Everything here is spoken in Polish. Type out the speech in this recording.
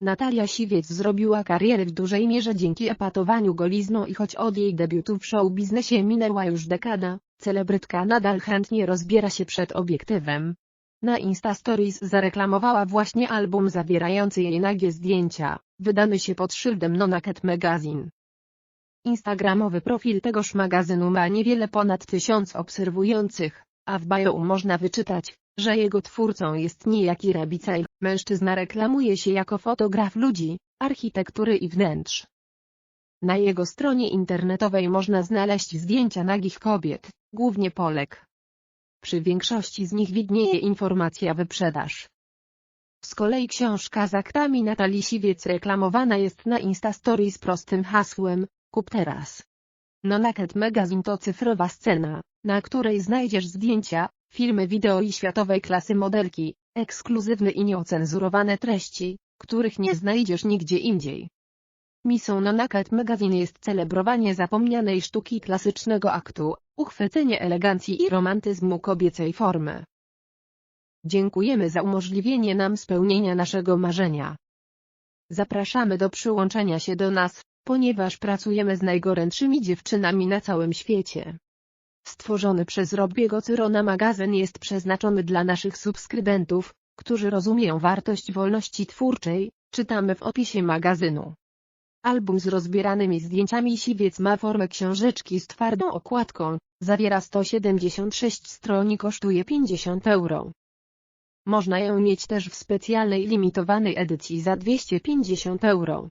Natalia Siwiec zrobiła karierę w dużej mierze dzięki epatowaniu golizną i choć od jej debiutu w show biznesie minęła już dekada, celebrytka nadal chętnie rozbiera się przed obiektywem. Na Insta Stories zareklamowała właśnie album zawierający jej nagie zdjęcia, wydany się pod szyldem Nonaket Magazine. Instagramowy profil tegoż magazynu ma niewiele ponad tysiąc obserwujących, a w bio można wyczytać, że jego twórcą jest niejaki Rabicaj. Mężczyzna reklamuje się jako fotograf ludzi, architektury i wnętrz. Na jego stronie internetowej można znaleźć zdjęcia nagich kobiet, głównie Polek. Przy większości z nich widnieje informacja wyprzedaż. Z kolei książka z aktami Natalii Siwiec reklamowana jest na Instastory z prostym hasłem Kup teraz. Nonaket Magazine to cyfrowa scena, na której znajdziesz zdjęcia, filmy wideo i światowej klasy modelki, ekskluzywne i nieocenzurowane treści, których nie znajdziesz nigdzie indziej. Misją Nonaket Magazine jest celebrowanie zapomnianej sztuki klasycznego aktu, uchwycenie elegancji i romantyzmu kobiecej formy. Dziękujemy za umożliwienie nam spełnienia naszego marzenia. Zapraszamy do przyłączenia się do nas, ponieważ pracujemy z najgorętszymi dziewczynami na całym świecie. Stworzony przez Robiego Cyrona magazyn jest przeznaczony dla naszych subskrybentów, którzy rozumieją wartość wolności twórczej, czytamy w opisie magazynu. Album z rozbieranymi zdjęciami Siwiec ma formę książeczki z twardą okładką, zawiera 176 stron i kosztuje 50 euro. Można ją mieć też w specjalnej limitowanej edycji za 250 euro.